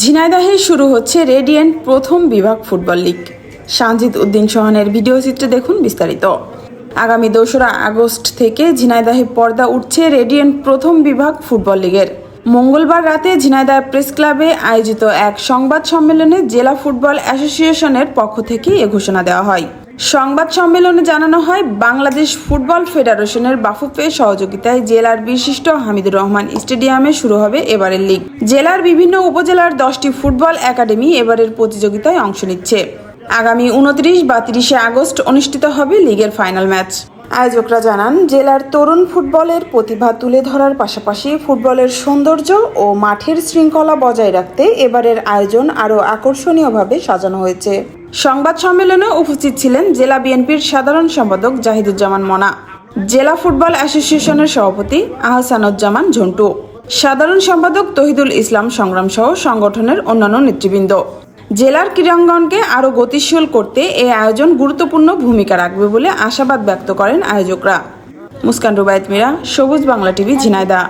ঝিনাইদহে শুরু হচ্ছে রেডিয়েন্ট প্রথম বিভাগ ফুটবল লিগ। সানজিদ উদ্দিন সোহানের ভিডিও চিত্রে দেখুন বিস্তারিত। আগামী দোসরা আগস্ট থেকে ঝিনাইদহে পর্দা উঠছে রেডিয়েন্ট প্রথম বিভাগ ফুটবল লিগের। মঙ্গলবার রাতে ঝিনাইদহ প্রেস ক্লাবে আয়োজিত এক সংবাদ সম্মেলনে জেলা ফুটবল অ্যাসোসিয়েশনের পক্ষ থেকে এ ঘোষণা দেওয়া হয়। সংবাদ সম্মেলনে জানানো হয়, বাংলাদেশ ফুটবল ফেডারেশনের বাফুফে সহযোগিতায় জেলার বিশিষ্ট হামিদুর রহমান স্টেডিয়ামে শুরু হবে এবারের লিগ। জেলার বিভিন্ন উপজেলার দশটি ফুটবল একাডেমি এবারের প্রতিযোগিতায় অংশ নিচ্ছে। আগামী উনত্রিশ বা তিরিশে আগস্ট অনুষ্ঠিত হবে লিগের ফাইনাল ম্যাচ। আয়োজকরা জানান, জেলার তরুণ ফুটবলের প্রতিভা তুলে ধরার পাশাপাশি ফুটবলের সৌন্দর্য ও মাঠের শৃঙ্খলা বজায় রাখতে এবারের আয়োজন আরও আকর্ষণীয়ভাবে সাজানো হয়েছে। সংবাদ সম্মেলনে উপস্থিত ছিলেন জেলা বিএনপির সাধারণ সম্পাদক জাহিদুজ্জামান মনা, জেলা ফুটবল অ্যাসোসিয়েশনের সভাপতি আহসানুজ্জামান ঝন্টু, সাধারণ সম্পাদক তহিদুল ইসলাম সংগ্রাম সহ সংগঠনের অন্যান্য নেতৃবৃন্দ। জেলার ক্রীড়াঙ্গনকে আরও গতিশীল করতে এই আয়োজন গুরুত্বপূর্ণ ভূমিকা রাখবে বলে আশাবাদ ব্যক্ত করেন আয়োজকরা। মুস্কান রুবায়ত মিরা, সবুজ বাংলা টিভি ঝিনাইদা